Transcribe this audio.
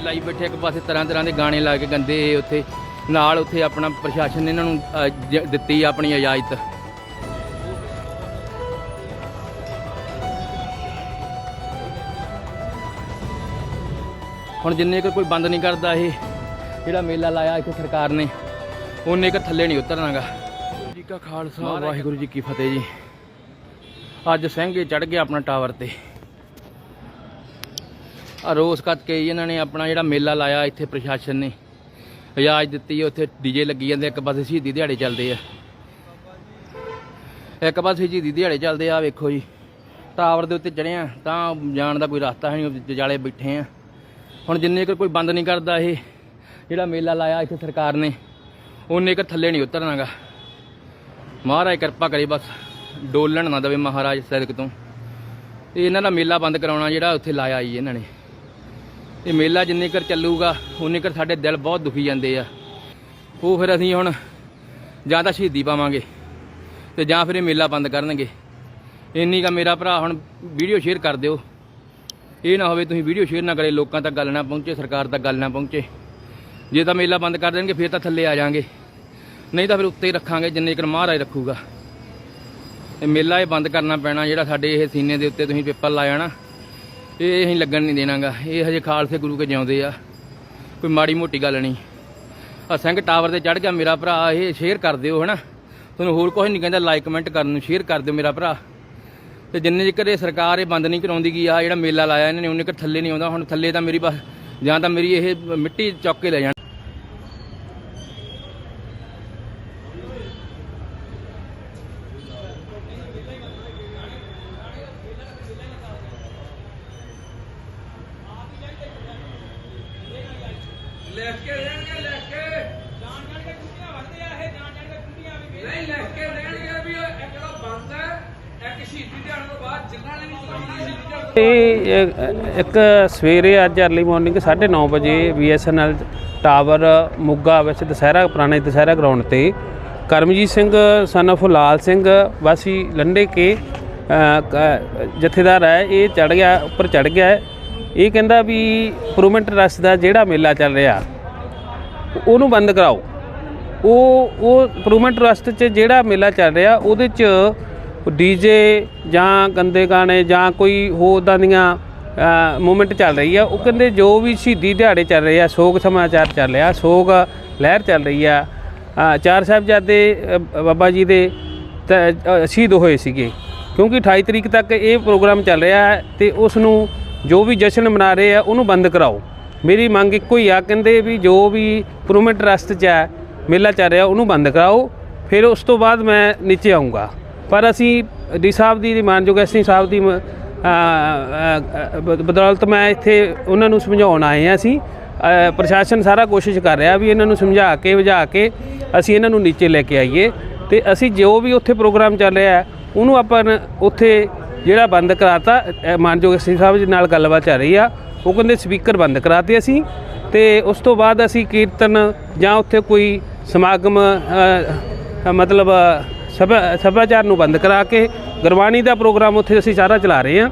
ਲਾਈ ਬੈਠੇ ਇੱਕ ਪਾਸੇ ਤਰ੍ਹਾਂ ਤਰ੍ਹਾਂ ਦੇ ਗਾਣੇ ਲਾ ਕੇ ਗੰਦੇ ਉੱਥੇ। ਨਾਲ ਉੱਥੇ ਆਪਣਾ ਪ੍ਰਸ਼ਾਸਨ ਨੇ ਇਹਨਾਂ ਨੂੰ ਅ, ਜ- ਦਿੱਤੀ ਆਪਣੀ ਇਜਾਜ਼ਤ। ਹੁਣ ਜਿੰਨੇ ਕੁ ਕੋਈ ਬੰਦ ਨਹੀਂ ਕਰਦਾ ਇਹ ਜਿਹੜਾ ਮੇਲਾ ਲਾਇਆ ਇੱਥੇ ਸਰਕਾਰ ਨੇ ਉਹਨੇ ਕੁ ਥੱਲੇ ਨਹੀਂ ਉਤਰਨਾਗਾ। ਜੀ ਕਾ ਖਾਲਸਾ ਵਾਹਿਗੁਰੂ ਜੀ ਕੀ ਫਤਿਹ ਜੀ। ਅੱਜ ਸਿੰਘੇ ਚੜ ਗਿਆ ਆਪਣਾ ਟਾਵਰ ਤੇ। ਰੋਸ ਰੋਜ਼ ਕੇ ਇਹਨਾਂ ਨੇ ਆਪਣਾ ਜਿਹੜਾ ਮੇਲਾ ਲਾਇਆ ਇੱਥੇ ਪ੍ਰਸ਼ਾਸਨ ਨੇ। ਇਜਾਜ਼ਤ ਦਿੱਤੀ ਹੈ ਉੱਥੇ ਡੀਜੇ ਲੱਗੀ ਜਾਂਦੇ, ਇੱਕ ਪਾਸੇ ਸ਼ਹੀਦੀ ਦਿਹਾੜੇ ਚੱਲਦੇ ਆ। ਇੱਕ ਪਾਸੇ ਸ਼ਹੀਦੀ ਦਿਹਾੜੇ ਚੱਲਦੇ ਆ ਵੇਖੋ ਜੀ। ਟਾਵਰ ਦੇ ਉੱਤੇ ਚੜਿਆ ਤਾਂ ਜਾਣ ਦਾ ਕੋਈ ਰਸਤਾ ਹੈ ਨਹੀਂ ਜਾਲੇ ਬੈਠੇ ਆ। ਹੁਣ ਜਿੰਨੇ ਕੁ ਕੋਈ ਬੰਦ ਨਹੀਂ ਕਰਦਾ ਇਹ, ਜਿਹੜਾ ਮੇਲਾ ਲਾਇਆ ਇੱਥੇ ਸਰਕਾਰ ਨੇ, ਉਹਨੇ ਕੁ ਥੱਲੇ ਨਹੀਂ ਉਤਰਨਾਗਾ। ਮਹਾਰਾਜ ਕਿਰਪਾ ਕਰੇ ਬਸ, ਡੋਲਣ ਨਾ ਦਵੇ ਮਹਾਰਾਜ ਸੜਕ ਤੋਂ। ਤੇ ਇਹਨਾਂ ਦਾ ਮੇਲਾ ਬੰਦ ਕਰਾਉਣਾ ਜਿਹੜਾ ਉੱਥੇ ਲਾਇਆ ਜੀ ਇਹਨਾਂ ਨੇ। ਇਹ ਮੇਲਾ ਜਿੰਨੇ ਕਰ ਚੱਲੂਗਾ, ਉਨੇ ਕਰ ਸਾਡੇ ਦਿਲ ਬਹੁਤ ਦੁਖੀ ਜਾਂਦੇ ਆ। ਉਹ ਫਿਰ ਅਸੀਂ ਹੁਣ ਜਾਂ ਤਾਂ ਸ਼ਹੀਦੀ ਪਾਵਾਂਗੇ ਤੇ ਜਾਂ ਫਿਰ ਇਹ ਮੇਲਾ ਬੰਦ ਕਰਨਗੇ। ਇੰਨੀ ਕਾ ਮੇਰਾ ਭਰਾ ਹੁਣ ਵੀਡੀਓ ਸ਼ੇਅਰ ਕਰ ਦਿਓ। ਇਹ ਨਾ ਹੋਵੇ ਤੁਸੀਂ ਵੀਡੀਓ ਸ਼ੇਅਰ ਨਾ ਕਰੇ, ਲੋਕਾਂ ਤੱਕ ਗੱਲ ਨਾ ਪਹੁੰਚੇ, ਸਰਕਾਰ ਤੱਕ ਗੱਲ ਨਾ ਪਹੁੰਚੇ। ਜੇ ਤਾਂ ਮੇਲਾ ਬੰਦ ਕਰ ਦੇਣਗੇ, ਫਿਰ ਤਾਂ ਥੱਲੇ ਆ ਜਾਾਂਗੇ। ਨਹੀਂ ਤਾਂ ਫਿਰ ਉੱਤੇ ਹੀ ਰੱਖਾਂਗੇ, ਜਿੰਨੇ ਕਰ ਮਹਾਰਾਜ ਰੱਖੂਗਾ। ਇਹ ਮੇਲਾ ਇਹ ਬੰਦ ਕਰਨਾ ਪੈਣਾ, ਜਿਹੜਾ ਸਾਡੇ ਇਹ ਸੀਨੇ ਦੇ ਉੱਤੇ ਤੁਸੀਂ ਪੇਪਰ ਲਾਇਆ ਨਾ। ਇਹ ਅਸੀਂ ਲੱਗਣ ਨਹੀਂ ਦੇਣਾਗਾ। ਇਹ ਹਜੇ ਖਾਲਸੇ ਗੁਰੂ ਕੇ ਜਿਉਂਦੇ ਆ। ਕੋਈ ਮਾੜੀ ਮੋਟੀ ਗੱਲ ਨਹੀਂ। ਆ ਸਿੰਘ ਟਾਵਰ ਤੇ ਚੜ ਗਿਆ ਮੇਰਾ ਭਰਾ, ਇਹ ਸ਼ੇਅਰ ਕਰ ਦਿਓ, ਹਨਾ? ਤੁਹਾਨੂੰ ਹੋਰ ਕੁਝ ਨਹੀਂ ਕਹਿੰਦਾ ਲਾਈਕ ਕਮੈਂਟ ਕਰਨ ਨੂੰ ਸ਼ੇਅਰ ਕਰ ਦਿਓ ਮੇਰਾ ਭਰਾ। ਤੇ ਜਿੰਨੇ ਚਿਰ ਇਹ ਸਰਕਾਰ ਇਹ ਬੰਦ ਨਹੀਂ ਕਰਾਉਂਦੀ ਗਈ ਆ ਜਿਹੜਾ ਮੇਲਾ ਲਾਇਆ, ਇਹਨਾਂ ਨੇ ਉਹਨੇ ਚਿਰ ਥੱਲੇ ਨਹੀਂ ਆਉਂਦਾ, ਹੁਣ ਥੱਲੇ ਤਾਂ ਮੇਰੀ ਬਸ ਜਾਂ ਤਾਂ ਮੇਰੀ ਇਹ ਮਿੱਟੀ ਚੁੱਕ ਕੇ ਲੈ ਜਾਣ। ਲੈ ਕੇ ਰਹਿਣਗੇ ਲੈ ਕੇ। ਜਾਣ ਜਾਣ ਕੇ ਕੁੱਤੀਆਂ ਵੜਦੇ ਆ ਇਹ ਜਾਣ ਜਾਣ ਕੇ ਕੁੱਤੀਆਂ ਵੀ ਨਹੀਂ ਲੈ ਕੇ ਰਹਿਣਗੇ ਵੀ ਇਹ ਜਿਹੜਾ ਬੰਦ ਹੈ? ਇੱਕ ਇੱਕ ਸਵੇਰੇ ਅੱਜ ਅਰਲੀ ਮਾਰਨਿੰਗ 9:30 ਵਜੇ BSNL ਟਾਵਰ ਮੁੱਗਾ ਵਿੱਚ ਦੁਸਹਿਰਾ ਪੁਰਾਣੇ ਦੁਸਹਿਰਾ ਗਰਾਊਂਡ ਤੇ ਕਰਮਜੀਤ ਸਿੰਘ son of ਲਾਲ ਸਿੰਘ ਵਾਸੀ ਲੰਡੇ ਕੇ ਜਥੇਦਾਰ ਹੈ ਇਹ ਚੜ ਗਿਆ ਉੱਪਰ ਚੜ ਗਿਆ ਹੈ। ਇਹ ਕਹਿੰਦਾ ਵੀ ਇੰਪਰੂਵਮੈਂਟ ਰਸ ਦਾ ਜਿਹੜਾ ਮੇਲਾ ਚੱਲ ਰਿਹਾ ਉਹਨੂੰ ਬੰਦ ਕਰਾਓ। ਉਹ ਉਹ ਇੰਪਰੂਵਮੈਂਟ ਰਸਟ 'ਚ ਜਿਹੜਾ ਮੇਲਾ ਚੱਲ ਰਿਹਾ ਉਹਦੇ 'ਚ ਡੀਜੇ ਜਾਂ ਗੰਦੇ ਗਾਣੇ ਜਾਂ ਕੋਈ ਹੋਰ ਇੱਦਾਂ ਦੀਆਂ ਮੂਵਮੈਂਟ ਚੱਲ ਰਹੀ ਆ। ਉਹ ਕਹਿੰਦੇ ਜੋ ਵੀ ਸ਼ਹੀਦੀ ਦਿਹਾੜੇ ਚੱਲ ਰਹੇ ਆ ਸੋਗ ਸਮਾਚਾਰ ਚੱਲ ਰਿਹਾ ਸੋਗ ਲਹਿਰ ਚੱਲ ਰਹੀ ਆ। ਚਾਰ ਸਾਹਿਬਜ਼ਾਦੇ ਅ, ਬਾਬਾ ਜੀ ਦੇ ਸ਼ਹੀਦ ਹੋਏ ਸੀਗੇ। ਕਿਉਂਕਿ 28 ਤਰੀਕ ਤੱਕ ਇਹ ਪ੍ਰੋਗਰਾਮ ਚੱਲ ਰਿਹਾ ਹੈ ਤੇ ਉਸ ਨੂੰ ਜੋ ਵੀ ਜਸ਼ਨ ਮਨਾ ਰਹੇ ਆ, ਉਹਨੂੰ ਬੰਦ ਕਰਾਓ। ਮੇਰੀ ਮੰਗ ਇੱਕੋ ਹੀ ਆ, ਕਹਿੰਦੇ ਵੀ ਜੋ ਵੀ ਇੰਪਰੂਵਮੈਂਟ ਰਸਟ 'ਚ ਹੈ, ਮੇਲਾ ਚੱਲ ਰਿਹਾ, ਉਹਨੂੰ ਬੰਦ ਕਰਾਓ। ਫਿਰ ਉਸ ਤੋਂ ਬਾਅਦ ਮੈਂ ਨੀਚੇ ਆਉਂਗਾ ਪਰ ਅਸੀਂ ਡੀ ਸਾਹਿਬ ਦੀ, ਮਾਨਯੋਗ ਐਸੀ ਸਾਹਿਬ ਦੀ ਬਦੌਲਤ ਮੈਂ ਇੱਥੇ ਉਹਨਾਂ ਨੂੰ ਸਮਝਾਉਣ ਆਏ ਹਾਂ ਅਸੀਂ। ਪ੍ਰਸ਼ਾਸਨ ਸਾਰਾ ਕੋਸ਼ਿਸ਼ ਕਰ ਰਿਹਾ ਵੀ ਇਹਨਾਂ ਨੂੰ ਸਮਝਾ ਕੇ, ਵਜਾ ਕੇ ਅਸੀਂ ਇਹਨਾਂ ਨੂੰ ਨੀਚੇ ਲੈ ਕੇ ਆਈਏ। ਤੇ ਅਸੀਂ ਜੋ ਵੀ ਉੱਥੇ ਪ੍ਰੋਗਰਾਮ ਚੱਲ ਰਿਹਾ, ਉਹਨੂੰ ਆਪਾਂ ਉੱਥੇ ਜਿਹੜਾ ਬੰਦ ਕਰਾਤਾ ਅ, ਮਾਨਯੋਗ ਐਸੀ ਸਾਹਿਬ ਜੀ ਨਾਲ ਗੱਲਬਾਤ ਚੱਲ ਰਹੀ ਆ ਉਹ ਕਹਿੰਦੇ ਸਪੀਕਰ ਬੰਦ ਕਰਾਤੇ ਅਸੀਂ ਤੇ ਉਸ ਤੋਂ ਬਾਅਦ ਅਸੀਂ ਕੀਰਤਨ ਜਾਂ ਉੱਥੇ ਕੋਈ ਸਮਾਗਮ ਮਤਲਬ ਸਭਾ ਸੱਭਿਆਚਾਰ ਨੂੰ ਬੰਦ ਕਰਾ ਕੇ ਗੁਰਬਾਣੀ ਦਾ ਪ੍ਰੋਗਰਾਮ ਉੱਥੇ ਅਸੀਂ ਸਾਰਾ ਚਲਾ ਰਹੇ ਹਾਂ।